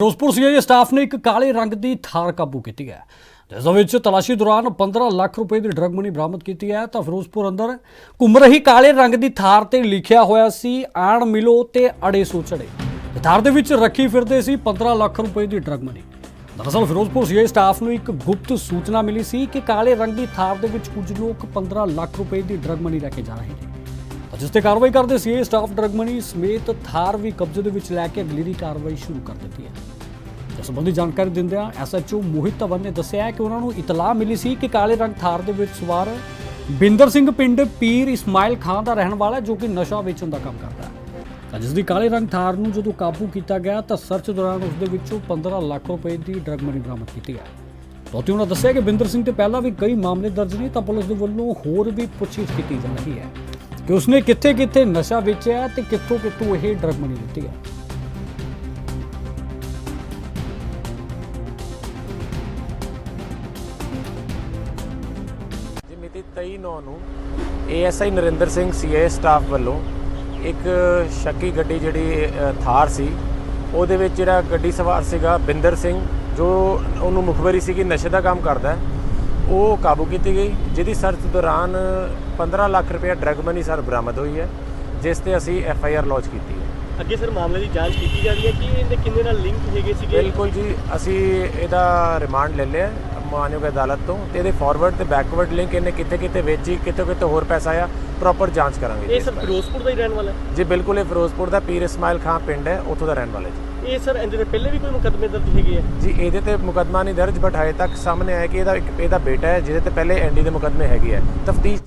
Firozpur CIA staff ਨੇ ਇੱਕ ਕਾਲੇ ਰੰਗ ਦੀ ਥਾਰ ਕਾਬੂ ਕੀਤੀ ਹੈ। ਜਿਸ ਵਿੱਚ ਤਲਾਸ਼ੀ ਦੌਰਾਨ 15 ਲੱਖ ਰੁਪਏ ਦੀ ਡਰੱਗ ਮਨੀ ਬਰਾਮਦ ਕੀਤੀ ਹੈ। ਤਾਂ ਫਿਰੋਜ਼ਪੁਰ ਅੰਦਰ ਘੁੰਮ ਰਹੀ ਕਾਲੇ ਰੰਗ ਦੀ ਥਾਰ ਤੇ ਲਿਖਿਆ ਹੋਇਆ ਸੀ, ਆਣ ਮਿਲੋ ਤੇ ਅੜੇ ਸੋਚੜੇ ਤੇ ਥਾਰ ਦੇ ਵਿੱਚ ਰੱਖੀ ਫਿਰਦੇ ਸੀ 15 ਲੱਖ ਰੁਪਏ ਦੀ ਡਰੱਗ ਮਨੀ। ਦਰਅਸਲ ਫਿਰੋਜ਼ਪੁਰ ਸੀਆਈਏ ਸਟਾਫ ਨੂੰ ਇੱਕ ਗੁਪਤ ਸੂਚਨਾ ਮਿਲੀ ਸੀ ਕਿ ਕਾਲੇ ਰੰਗ ਦੀ ਥਾਰ ਦੇ ਵਿੱਚ ਕੁਝ ਲੋਕ 15 ਲੱਖ ਰੁਪਏ ਦੀ ਡਰੱਗ ਮਨੀ ਲੈ ਕੇ ਜਾ ਰਹੇ ਨੇ। ਜਿਸ ਤੇ ਕਾਰਵਾਈ ਕਰਦੇ ਸੀ ਸਟਾਫ ਡਰਗ ਮਨੀ ਸਮੇਤ ਥਾਰ ਵੀ ਕਬਜ਼ੇ ਦੇ ਵਿੱਚ ਲੈ ਕੇ ਅਗਲੀ ਦੀ ਕਾਰਵਾਈ ਸ਼ੁਰੂ ਕਰ ਦਿੱਤੀ ਹੈ। ਇਸ ਸੰਬੰਧੀ ਜਾਣਕਾਰੀ ਦਿੰਦਿਆਂ ਐਸਐਚਓ ਮੋਹਿਤ ਧਵਨ ਨੇ ਦੱਸਿਆ ਕਿ ਉਹਨਾਂ ਨੂੰ ਇਤਲਾਹ ਮਿਲੀ ਸੀ ਕਿ ਕਾਲੇ ਰੰਗ ਥਾਰ ਦੇ ਵਿੱਚ ਸਵਾਰ ਬਿੰਦਰ ਸਿੰਘ ਪਿੰਡ ਪੀਰ ਇਸਮਾਇਲ ਖਾਨ ਦਾ ਰਹਿਣ ਵਾਲਾ ਹੈ, ਜੋ ਕਿ ਨਸ਼ਾ ਵੇਚਣ ਦਾ ਕੰਮ ਕਰਦਾ ਹੈ। ਤਾਂ ਜਿਸ ਦੀ ਕਾਲੇ ਰੰਗ ਥਾਰ ਨੂੰ ਜਦੋਂ ਕਾਬੂ ਕੀਤਾ ਗਿਆ ਤਾਂ ਸਰਚ ਦੌਰਾਨ ਉਸ ਦੇ ਵਿੱਚੋਂ 15 ਲੱਖ ਰੁਪਏ ਦੀ ਡਰਗ ਮਨੀ ਬਰਾਮਦ ਕੀਤੀ ਹੈ। ਦੋਤੀ ਉਹਨਾਂ ਦੱਸਿਆ ਕਿ ਬਿੰਦਰ ਸਿੰਘ ਤੇ ਪਹਿਲਾਂ ਵੀ ਕਈ ਮਾਮਲੇ ਦਰਜ ਨੇ ਤਾਂ ਪੁਲਿਸ ਦੇ ਵੱਲੋਂ ਹੋਰ ਵੀ ਪੁੱਛਗਿੱਛ ਕੀਤੀ ਜਾ ਰਹੀ ਹੈ। ਕਿ ਉਸਨੇ ਕਿੱਥੇ-ਕਿੱਥੇ ਨਸ਼ਾ ਵੇਚਿਆ ਤੇ ਕਿੱਥੋਂ-ਕਿੱਥੋਂ ਇਹ ਡਰਗ ਮਨੀ ਲਿੱਤੀ ਹੈ। ਜੀ ਮਿਤੀ 23 ਨੌ ਨੂੰ ASI Narinder Singh CA staff ਵੱਲੋਂ ਇੱਕ ਸ਼ੱਕੀ ਗੱਡੀ ਜਿਹੜੀ ਥਾਰ ਸੀ, ਉਹਦੇ ਵਿੱਚ ਜਿਹੜਾ ਗੱਡੀ ਸਵਾਰ ਸੀਗਾ ਬਿੰਦਰ ਸਿੰਘ, ਜੋ ਉਹਨੂੰ ਮੁਖਬਰੀ ਸੀ ਕਿ ਨਸ਼ੇ ਦਾ ਕੰਮ ਕਰਦਾ ਹੈ। ਉਹ ਕਾਬੂ ਕੀਤੀ ਗਈ ਜਿਹਦੀ ਸਰਚ ਦੌਰਾਨ 15 ਲੱਖ ਰੁਪਏ ਡਰਗ ਮਨੀ ਸਰ ਬਰਾਮਦ ਹੋਈ ਹੈ ਜਿਸ ਤੇ ਅਸੀਂ ਐਫ ਆਈ ਆਰ ਲੌਂਚ ਕੀਤੀ ਹੈ। ਅੱਗੇ ਸਰ ਮਾਮਲੇ ਦੀ ਜਾਂਚ ਕੀਤੀ ਜਾ ਰਹੀ ਹੈ ਕਿ ਇਹਦੇ ਕਿੰਨੇ ਨਾਲ ਲਿੰਕ ਹੈਗੇ ਸੀਗੇ? ਬਿਲਕੁਲ ਜੀ ਅਸੀਂ ਇਹਦਾ ਰਿਮਾਂਡ ਲੈ ਲਿਆ ਮਾਨਯੋਗ ਅਦਾਲਤ ਤੋਂ ਤੇ ਇਹਦੇ ਫਾਰਵਰਡ ਤੇ ਬੈਕਵਰਡ ਲਿੰਕ ਇਹਨੇ ਕਿੱਥੇ ਕਿੱਥੇ ਵੇਚੀ ਕਿੱਥੇ ਕਿੱਥੇ ਹੋਰ ਪੈਸਾ ਆਇਆ ਪ੍ਰੋਪਰ ਜਾਂਚ ਕਰਾਂਗੇ ਜੀ ਇਹ ਸਰ। ਫਿਰੋਜ਼ਪੁਰ ਦਾ ਹੀ ਰਹਿਣ ਵਾਲਾ ਹੈ? ਜੀ ਬਿਲਕੁਲ ਇਹ ਫਿਰੋਜ਼ਪੁਰ ਦਾ ਪੀਰ ਇਸਮਾਇਲ ਖਾਨ ਪਿੰਡ ਹੈ ਉੱਥੋਂ ਦਾ ਰਹਿਣ ਵਾਲਾ ਜੀ। ਇਹ ਸਰ ਇਹਦੇ ਤੇ ਪਹਿਲੇ ਵੀ ਕੋਈ ਮੁਕੱਦਮੇ ਦਰਜ ਹੈਗੇ ਆ? ਜੀ ਇਹਦੇ ਤੇ ਮੁਕੱਦਮਾ ਨਹੀਂ ਦਰਜ ਬਟ ਹਜੇ ਤੱਕ ਸਾਹਮਣੇ ਆਇਆ ਕਿ ਇਹਦਾ ਇੱਕ ਇਹਦਾ ਬੇਟਾ ਹੈ ਜਿਹਦੇ ਤੇ ਪਹਿਲੇ ਐਨਡੀ ਦੇ ਮੁਕੱਦਮੇ ਹੈਗੇ ਆ। ਤਫਤੀਸ਼